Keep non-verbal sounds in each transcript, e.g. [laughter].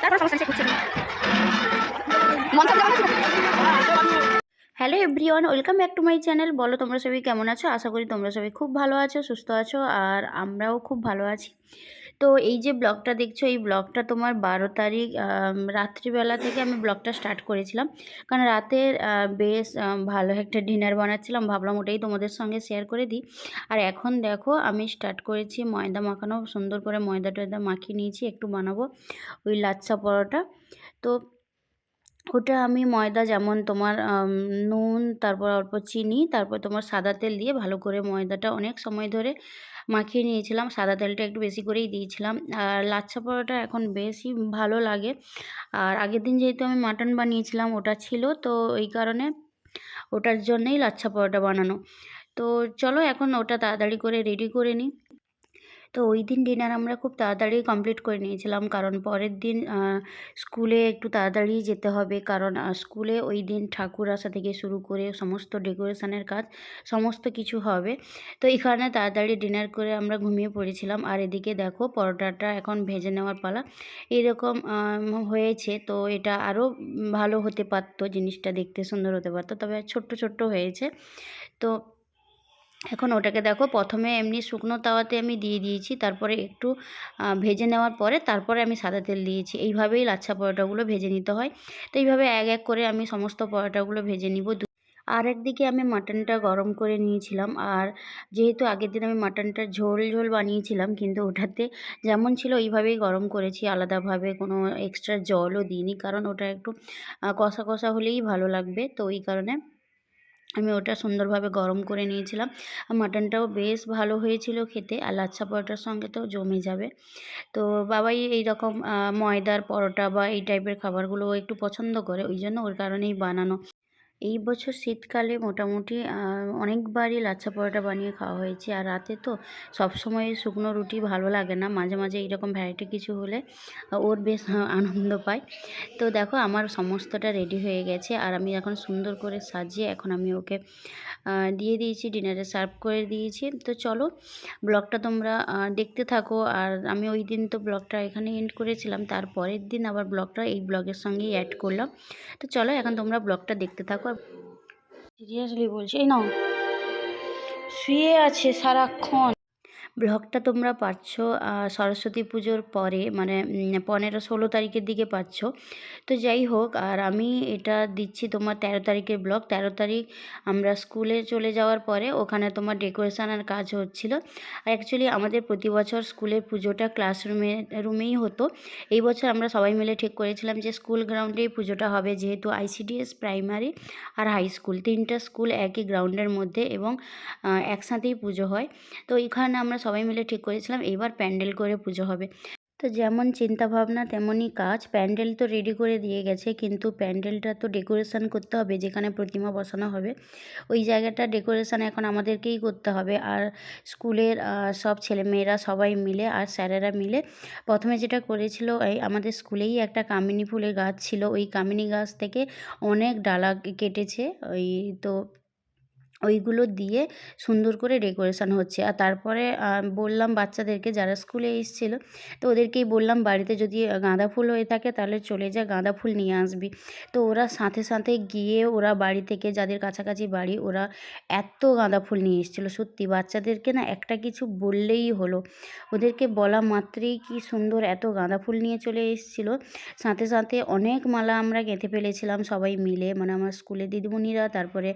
তারপর সমস্যা one hello everyone, welcome back to my channel. বলো তোমরা সবাই কেমন আছো? আশা করি তোমরা সবাই খুব ভালো আছো, সুস্থ আছো, আর আমরাও খুব ভালো আছি। তো এই যে ব্লগটা দেখছ, এই ব্লগটা তোমার বারো তারিখ রাত্রিবেলা থেকে আমি ব্লগটা স্টার্ট করেছিলাম। কারণ রাতের বেশ ভালো একটা ডিনার বানাচ্ছিলাম, ভাবলাম ওটাই তোমাদের সঙ্গে শেয়ার করে দিই। আর এখন দেখো, আমি স্টার্ট করেছি ময়দা মাখানো, সুন্দর করে ময়দা টয়দা মাখিয়ে নিয়েছি, একটু বানাবো ওই লাচ্ছা পরোটা। তো ওটা আমি ময়দা যেমন তোমার নুন, তারপর অল্প চিনি, তারপর তোমার সাদা তেল দিয়ে ভালো করে ময়দাটা অনেক সময় ধরে মাখিয়ে নিয়েছিলাম। সাদা তেলটা একটু বেশি করেই দিয়েছিলাম। আর লাচ্ছা পরোটা এখন বেশি ভালো লাগে। আর আগের দিন যেহেতু আমি মাটন বানিয়েছিলাম, ওটা ছিল, তো এই কারণে ওটার জন্যেই লাচ্ছা পরোটা বানানো। তো চলো এখন ওটা তাড়াতাড়ি করে রেডি করে নিই। তো ওই দিন ডিনার আমরা খুব তাড়াতাড়ি কমপ্লিট করে নিয়েছিলাম। কারণ পরের দিন স্কুলে একটু তাড়াতাড়ি যেতে হবে। কারণ স্কুলে ওই দিন ঠাকুর আসা থেকে শুরু করে সমস্ত ডেকোরেশনের কাজ সমস্ত কিছু হবে। তো এই কারণে তাড়াতাড়ি ডিনার করে আমরা ঘুমিয়ে পড়েছিলাম। আর এদিকে দেখো পরোটাটা এখন ভেজে নেওয়ার পালা। এরকম হয়েছে। তো এটা আরও ভালো হতে পারতো, জিনিসটা দেখতে সুন্দর হতে পারতো। তবে ছোট্ট ছোট্ট হয়েছে। তো এখন ওটাকে দেখো প্রথমে এমনি শুকনো তাওয়াতে আমি দিয়ে দিয়েছি, তারপরে একটু ভেজে নেওয়ার পরে তারপরে আমি সাদা তেল দিয়েছি। এইভাবেই লাচ্ছা পরোটাগুলো ভেজে নিতে হয়। তো এইভাবে এক এক করে আমি সমস্ত পরোটাগুলো ভেজে নিব। আর একদিকে আমি মাটনটা গরম করে নিয়েছিলাম আর যেহেতু আগের দিন আমি মাটনটা ঝোল ঝোল বানিয়েছিলাম, কিন্তু ওটাতে যেমন ছিল ওইভাবেই গরম করেছি। আলাদাভাবে কোনো এক্সট্রা জলও দিইনি, কারণ ওটা একটু কষা কষা হলেই ভালো লাগবে। তো ওই কারণে আমি ওটা সুন্দরভাবে গরম করে নিয়েছিলাম। মাটনটাও বেশ ভালো হয়েছিল খেতে, আর লাচ্ছা পরোটার সঙ্গে তো জমে যাবে। তো বাবাই এই রকম ময়দার পরোটা বা এই টাইপের খাবারগুলো একটু পছন্দ করে, ওই জন্য ওর কারণেই বানানো। এই বছর শীতকালে মোটামুটি অনেকবারই লাচ্ছা পরোটা বানিয়ে খাওয়া হয়েছে। আর রাতে তো সবসময় শুকনো রুটি ভালো লাগে না। মাঝে মাঝে এইরকম ভ্যারাইটি কিছু হলে ওর বেশ আনন্দ পায়। তো দেখো, আমার সমস্তটা রেডি হয়ে গেছে। আর আমি এখন সুন্দর করে সাজিয়ে এখন আমি ওকে দিয়ে দিয়েছি, ডিনারে সার্ভ করে দিয়েছি। তো চলো, ব্লগটা তোমরা দেখতে থাকো। আর আমি ওই দিন তো ব্লগটা এখানে এন্ড করেছিলাম। তারপরের দিন আবার ব্লগটা এই ব্লগের সঙ্গেই অ্যাড করলাম। তো চলো, এখন তোমরা ব্লগটা দেখতে থাকো। আর সিরিয়াসলি বলছি। এই নাও। শুয়ে আছে সারাক্ষণ। ব্লগটা তোমরা পাচ্ছ সরস্বতী পুজোর পরে মানে পনেরো ষোলো তারিখের দিকে পাচ্ছ তো যাই হোক, আর আমি এটা দিচ্ছি তোমার তেরো তারিখের ব্লগ। তেরো তারিখ আমরা স্কুলে চলে যাওয়ার পরে ওখানে তোমার ডেকোরেশনের কাজ হচ্ছিল। আর অ্যাকচুয়ালি আমাদের প্রতি বছর স্কুলের পুজোটা ক্লাসরুমে, রুমেই হতো। এই বছর আমরা সবাই মিলে ঠিক করেছিলাম যে স্কুল গ্রাউন্ডেই পুজোটা হবে, যেহেতু আইসিডিএস প্রাইমারি আর হাই স্কুল। তিনটা স্কুল একই গ্রাউন্ডের মধ্যে এবং একসাথেই পুজো হয়। তো এখানে আমরা সবাই মিলে ঠিক করেছিলাম এইবার প্যান্ডেল করে পুজো হবে। তো যেমন চিন্তা ভাবনা তেমনই কাজ। প্যান্ডেল তো রেডি করে দিয়ে গেছে, কিন্তু প্যান্ডেলটা তো ডেকোরেশন করতে হবে, যেখানে প্রতিমা বসানো হবে। ওই জায়গাটা ডেকোরেশন এখন আমাদেরকেই করতে হবে। আর স্কুলের সব ছেলেমেয়েরা সবাই মিলে আর স্যারেরা মিলে প্রথমে যেটা করেছিল, এই আমাদের স্কুলেই একটা কামিনী ফুলের গাছ ছিল। ওই কামিনী গাছ থেকে অনেক ডালা কেটেছে। ওই তো ওইগুলো দিয়ে সুন্দর করে ডেকোরেশন হচ্ছে। আর তারপরে বললাম বাচ্চাদেরকে যারা স্কুলে এসেছিল তো ওদেরকেই বললাম বাড়িতে যদি গাঁদা ফুল হয়ে থাকে তাহলে চলে যা গাঁদা ফুল নিয়ে আসবি। তো ওরা সাথে সাথে গিয়ে ওরা বাড়ি থেকে যাদের কাছাকাছি বাড়ি ওরা এত গাঁদা ফুল নিয়ে এসেছিল। সত্যি বাচ্চাদেরকে না একটা কিছু বললেই হলো। ওদেরকে বলা মাত্রেই কি সুন্দর এত গাঁদা ফুল নিয়ে চলে এসেছিল। সাথে সাথে অনেক মালা আমরা গেঁথে ফেলেছিলাম সবাই মিলে। মানে আমার স্কুলের দিদিমণিরা তারপরে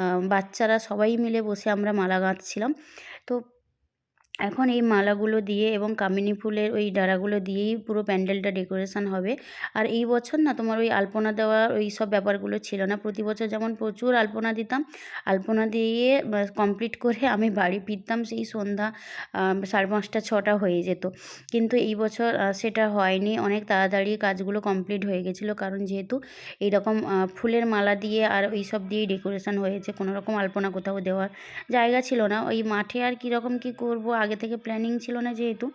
আহ, বাচ্চারা সবাই মিলে বসে আমরা মালা গাঁথছিলাম। তো এখন এই মালাগুলো দিয়ে এবং কামিনী ফুলের ওই ডাঁড়াগুলো দিয়েই পুরো প্যান্ডেলটা ডেকোরেশন হবে। আর এই বছর না তোমার ওই আলপনা দেওয়া ওই সব ব্যাপারগুলো ছিল না। প্রতি বছর যেমন প্রচুর আলপনা দিতাম, আলপনা দিয়ে কমপ্লিট করে [laughs] আমি বাড়ি ফিরতাম সেই সন্ধ্যা সাড়ে পাঁচটা, ছটা হয়ে যেত। কিন্তু এই বছর সেটা হয়নি। অনেক তাড়াতাড়ি কাজগুলো কমপ্লিট হয়ে গেছিল। কারণ যেহেতু এইরকম ফুলের মালা দিয়ে আর ওই সব দিয়েই ডেকোরেশন হয়েছে। কোনো রকম আলপনা কোথাও দেওয়ার জায়গা ছিল না। ওই মাঠে আর কীরকম কী করব? আগে থেকে প্ল্যানিং ছিল না যেহেতু,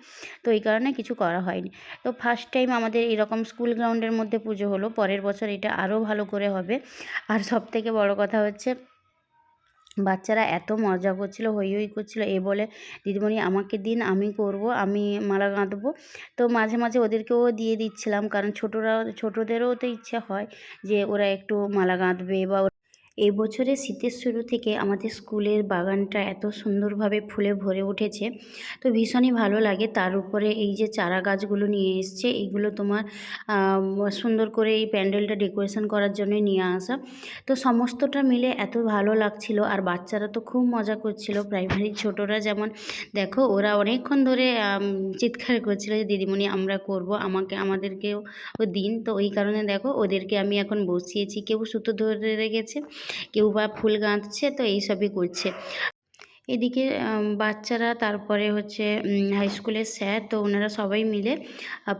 তো এই কারণে কিছু করা হয়নি। তো ফার্স্ট টাইম আমাদের এরকম স্কুল গ্রাউন্ডের মধ্যে পুজো হলো, পরের বছর এটা আরও ভালো করে হবে। আর সব থেকে বড় কথা হচ্ছে, বাচ্চারা এত মজা করছিল, হই হই করছিল, এ বলে, দিদিমণি, আমাকে দিন, আমি করব, আমি মালা গাঁথবো তো মাঝে মাঝে ওদেরকেও দিয়ে দিচ্ছিলাম, কারণ ছোটরা, ছোটদেরও তো ইচ্ছে হয় যে ওরা একটু মালা গাঁথবে বা এই বছরে শীতের শুরু থেকে আমাদের স্কুলের বাগানটা এত সুন্দরভাবে ফুলে ভরে উঠেছে। তো ভীষণই ভালো লাগে। তার উপরে এই যে চারা গাছগুলো নিয়ে এসছে এইগুলো তোমার সুন্দর করে এই প্যান্ডেলটা ডেকোরেশন করার জন্য নিয়ে আসা। তো সমস্তটা মিলে এত ভালো লাগছিল। আর বাচ্চারা তো খুব মজা করছিল। প্রাইমারি ছোটরা যেমন, দেখো ওরা অনেকক্ষণ ধরে চিৎকার করছিল যে, দিদিমণি, আমরা করব। আমাকে, আমাদেরকেও দিন। তো ওই কারণে দেখো ওদেরকে আমি এখন বসিয়েছি। কেউ সুতো ধরে রেখেছে। কেউ বা ফুল গাঁথছে তো এইসবই করছে। এদিকে বাচ্চারা তারপরে হচ্ছে হাই স্কুলের স্যার তো ওনারা সবাই মিলে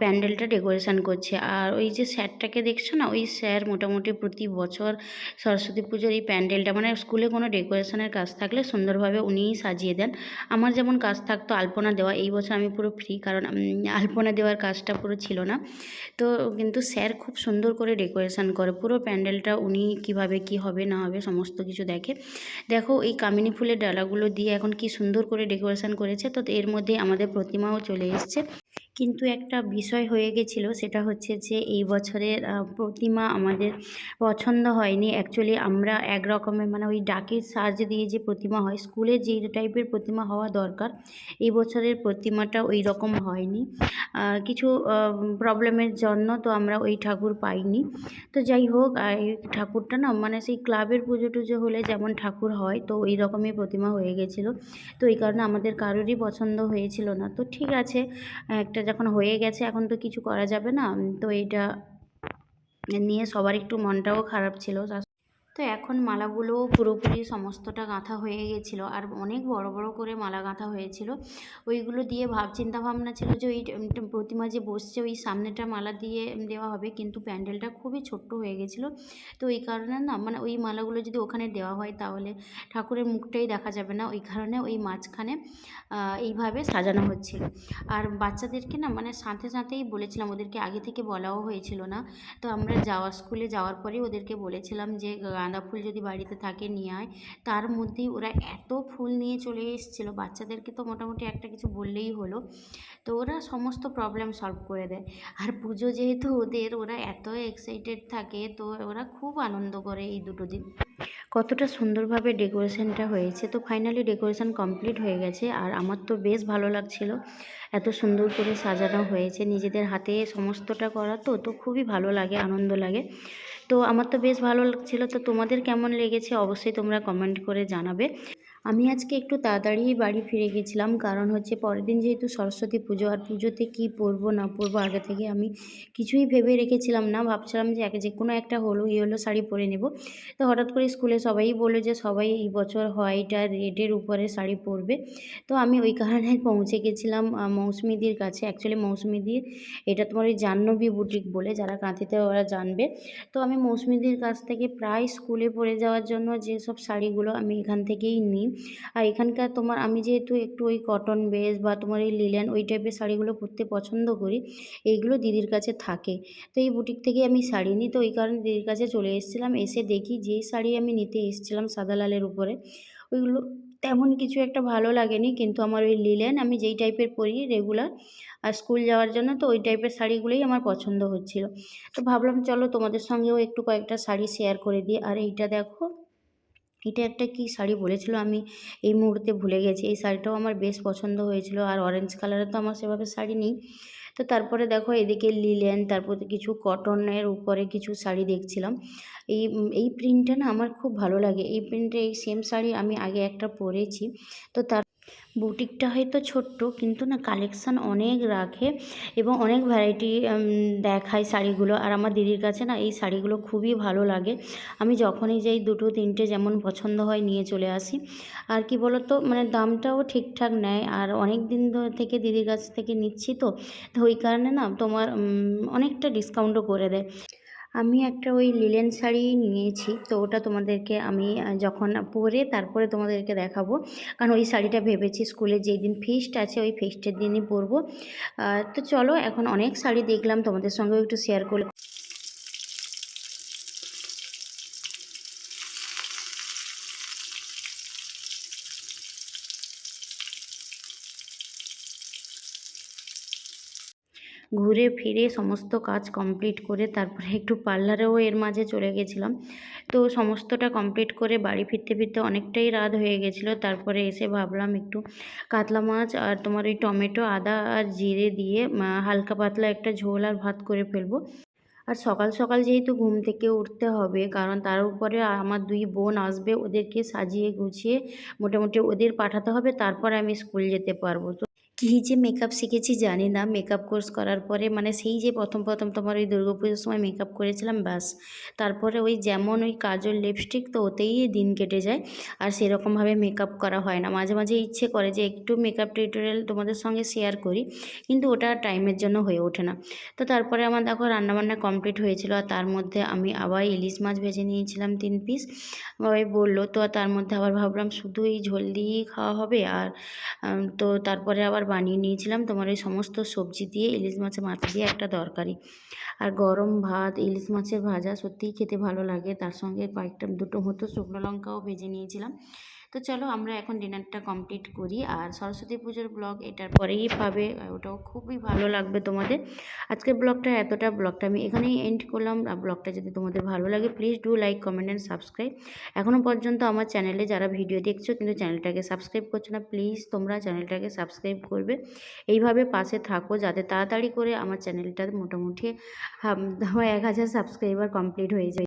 প্যান্ডেলটা ডেকোরেশন করছে। আর ওই যে স্যারটাকে দেখছ না? ওই স্যার মোটামুটি প্রতি বছর সরস্বতী পুজোর এই প্যান্ডেলটা মানে স্কুলে কোনো ডেকোরেশনের কাজ থাকলে সুন্দরভাবে উনিই সাজিয়ে দেন। আমার যেমন কাজ থাকতো আলপনা দেওয়া, এই বছর আমি পুরো ফ্রি কারণ আলপনা দেওয়ার কাজটা পুরো ছিল না। তো কিন্তু স্যার খুব সুন্দর করে ডেকোরেশন করে, পুরো প্যান্ডেলটা উনি কীভাবে কি হবে না হবে সমস্ত কিছু দেখে। দেখো, এই কামিনী ফুলের ডালাগুলো দিয়ে এখন কি সুন্দর করে ডেকোরেশন করেছে তো এর মধ্যে আমাদের প্রতিমাও চলে এসছে। কিন্তু একটা বিষয় হয়ে গেছিল, সেটা হচ্ছে যে এই বছরের প্রতিমা আমাদের পছন্দ হয়নি। অ্যাকচুয়ালি আমরা এক রকমের মানে ওই ডাকের সাহায্য দিয়ে যে প্রতিমা হয়, স্কুলে যে টাইপের প্রতিমা হওয়া দরকার, এই বছরের প্রতিমাটা ওই রকম হয়নি। কিছু প্রবলেমের জন্য তো আমরা ওই ঠাকুর পাইনি। তো যাই হোক এই ঠাকুরটা না মানে সেই ক্লাবের পুজো টুজো হলে যেমন ঠাকুর হয়, তো ওই রকমই প্রতিমা হয়ে গেছিল। তো এই কারণে আমাদের কারোরই পছন্দ হয়েছিল না। তো ঠিক আছে, একটা যখন হয়ে গেছে, এখন তো কিছু করা যাবে না। তো এটা নিয়ে সবার একটু মনটাও খারাপ ছিল। তো এখন মালাগুলো পুরোপুরি সমস্তটা গাঁথা হয়ে গেছিল আর অনেক বড় বড় করে মালা গাঁথা হয়েছিল। ওইগুলো দিয়ে ভাব চিন্তা ভাবনা ছিল যে ওই প্রতিমা যে বসছে ওই সামনেটা মালা দিয়ে দেওয়া হবে কিন্তু প্যান্ডেলটা খুবই ছোট্ট হয়ে গেছিল। তো এই কারণে না মানে ওই মালাগুলো যদি ওখানে দেওয়া হয় তাহলে ঠাকুরের মুখটাই দেখা যাবে না। ওই কারণে ওই মাঝখানে এইভাবে সাজানো হচ্ছিল। আর বাচ্চাদেরকে না মানে সাথে সাথেই বলেছিলাম, ওদেরকে আগে থেকে বলাও হয়েছিল না। তো আমরা যাওয়া, স্কুলে যাওয়ার পরেই ওদেরকে বলেছিলাম যে গাঁদা ফুল যদি বাড়িতে থাকে নিয়ে আয়। তার মধ্যেই ওরা এত ফুল নিয়ে চলে এসেছিল, বাচ্চাদেরকে তো মোটামুটি একটা কিছু বললেই হলো। তো ওরা সমস্ত প্রবলেম সলভ করে দেয়। আর পুজো যেহেতু ওদের, ওরা এত এক্সাইটেড থাকে, তো ওরা খুব আনন্দ করে এই দুটো দিন। কতটা সুন্দরভাবে ডেকোরেশনটা হয়েছে। তো ফাইনালি ডেকোরেশন কমপ্লিট হয়ে গেছে আর আমার তো বেশ ভালো লাগছিল। এত সুন্দর করে সাজানো হয়েছে। নিজেদের হাতে সমস্তটা করা তো তো খুবই ভালো লাগে, আনন্দ লাগে। তো আমার তো বেশ ভালো লাগছিল। তো তোমাদের কেমন লেগেছে অবশ্যই তোমরা কমেন্ট করে জানাবে। আমি আজকে একটু তাড়াতাড়ি বাড়ি ফিরে গেছিলাম, কারণ হচ্ছে পরের দিন যেহেতু সরস্বতী পুজো, আর পুজোতে কী পরবো না পরবো আগে থেকে আমি কিছুই ভেবে রেখেছিলাম না। ভাবছিলাম যে যে কোনো একটা হলো ইয়েলো শাড়ি পরে নেব। তো হঠাৎ করে স্কুলে সবাই বলল যে সবাই এই বছর হোয়াইট আর রেডের উপরে শাড়ি পরবে। তো আমি ওই কারণে [laughs] পৌঁছে গেছিলাম মৌসুমিদির কাছে। অ্যাকচুয়ালি মৌসুমিদির, এটা তোমার ওই জাহ্নবী বুটিক বলে, যারা কাঁথিতে ওরা জানবে। তো আমি মৌসুমিদির কাছ থেকে প্রায় স্কুলে পরে যাওয়ার জন্য যেসব শাড়িগুলো আমি এখান থেকেই নিই আর এখানকার তোমার আমি যেহেতু একটু ওই কটন বেস বা তোমার এই লিলেন ওই টাইপের শাড়িগুলো পরতে পছন্দ করি, এইগুলো দিদির কাছে থাকে। তো এই বুটিক থেকে আমি শাড়ি নিই, তো ওই কারণে দিদির কাছে চলে এসেছিলাম, এসে দেখি যেই শাড়ি আমি নিতে এসেছিলাম সাদা লালের উপরে। ওইগুলো তেমন কিছু একটা ভালো লাগেনি, কিন্তু আমার ওই লিলেন আমি যেই টাইপের পরি রেগুলার আর স্কুল যাওয়ার জন্য তো ওই টাইপের শাড়িগুলোই আমার পছন্দ হচ্ছিল। তো ভাবলাম চলো তোমাদের সঙ্গেও একটু কয়েকটা শাড়ি শেয়ার করে দিই, আর এইটা দেখো। এটা একটা কি শাড়ি বলেছিল আমি এই মুহূর্তে ভুলে গেছি। এই শাড়িটাও আমার বেশ পছন্দ হয়েছিল আর অরেঞ্জ কালারে তো আমার সেভাবে শাড়ি নেই। তো তারপরে দেখো এদিকে লিলেন তারপর কিছু কটনের উপরে কিছু শাড়ি দেখছিলাম। এই এই প্রিন্টটা না আমার খুব ভালো লাগে। এই প্রিন্টে এই সেম শাড়ি আমি আগে একটা পরেছি। তো তার বুটিকটা হয়তো ছোট্ট, কিন্তু না কালেকশান অনেক রাখে এবং অনেক ভ্যারাইটি দেখায় শাড়িগুলো। আর আমার দিদির কাছে না এই শাড়িগুলো খুবই ভালো লাগে। আমি যখনই যাই দুটো, তিনটে যেমন পছন্দ হয় নিয়ে চলে আসি। আর কি বলতো মানে দামটাও ঠিকঠাক নেয়। আর অনেক দিন থেকে দিদির কাছ থেকে নিচ্ছি তো ওই কারণে না তোমার অনেকটা ডিসকাউন্টও করে দেয়। আমি একটা ওই লিলেন শাড়ি নিয়েছি, তো ওটা তোমাদেরকে আমি যখন পরে তারপরে তোমাদেরকে দেখাবো। কারণ ওই শাড়িটা ভেবেছি স্কুলে যেই দিন ফিস্ট আছে, ওই ফিস্টের দিনই পরবো। তো চলো এখন অনেক শাড়ি দেখলাম, তোমাদের সঙ্গেও একটু শেয়ার করলে ঘুরে ফিরে সমস্ত কাজ কমপ্লিট করে তারপরে [laughs] একটু পার্লারেও এর মাঝে চলে গেছিলাম। তো সমস্তটা কমপ্লিট করে বাড়ি ফিরতে ফিরতে অনেকটাই রাত হয়ে গেছিল। তারপরে এসে ভাবলাম একটু কাতলা মাছ আর তোমার ওই টমেটো, আদা আর জিরে দিয়ে হালকা পাতলা একটা ঝোল আর ভাত করে ফেলব। আর সকাল সকাল যেহেতু ঘুম থেকে উঠতে হবে, কারণ তার উপরে আমার দুই বোন আসবে, ওদেরকে সাজিয়ে গুছিয়ে মোটামুটি ওদের পাঠাতে হবে, তারপর আমি স্কুল যেতে পারব। তো কী যে মেকআপ শিখেছি জানি না। মেকআপ কোর্স করার পরে মানে সেই যে প্রথম প্রথম তোমার ওই দুর্গাপুজোর সময় মেকআপ করেছিলাম, ব্যাস। তারপরে ওই যেমন ওই কাজল লিপস্টিক তো ওতেই দিন কেটে যায়। আর সেরকমভাবে মেকআপ করা হয় না। মাঝে মাঝে ইচ্ছে করে যে একটু মেকআপ টিউটোরিয়াল তোমাদের সঙ্গে শেয়ার করি, কিন্তু ওটা টাইমের জন্য হয়ে ওঠে না। তো তারপরে আমার দেখো রান্নাবান্না কমপ্লিট হয়েছিল আর তার মধ্যে আমি আবার ইলিশ মাছ ভেজে নিয়েছিলাম তিন পিস বাবাই বলল, তো তার মধ্যে আবার ভাবলাম শুধু এই ঝোল দিয়েই খাওয়া হবে? আর তো তারপরে আবার বানিয়ে নিয়েছিলাম। তোমার এই সমস্ত সবজি দিয়ে, ইলিশ মাছের মাথা দিয়ে একটা দরকারি আর গরম ভাত, ইলিশ মাছের ভাজা সত্যিই খেতে ভালো লাগে। তার সঙ্গে কয়েকটা, দুটো মতো শুকনো লঙ্কাও ভেজে নিয়েছিলাম। তো চলো আমরা এখন ডিনারটা কমপ্লিট করি। আর সরস্বতী পুজোর ব্লগ এটার পরেই পাবে, ওটাও খুবই ভালো লাগবে তোমাদের। আজকের ব্লগটা এতটা, ব্লগটা আমি এখানেই এন্ড করলাম। আর ব্লগটা যদি তোমাদের ভালো লাগে please do like comment and subscribe এখনও পর্যন্ত আমার চ্যানেলে যারা ভিডিও দেখছ, কিন্তু চ্যানেলটাকে সাবস্ক্রাইব করছ না প্লিজ তোমরা চ্যানেলটাকে সাবস্ক্রাইব করবে। এইভাবে পাশে থাকো যাতে তাড়াতাড়ি করে আমার চ্যানেলটা মোটামুটি এক হাজার সাবস্ক্রাইবার কমপ্লিট হয়ে যায়।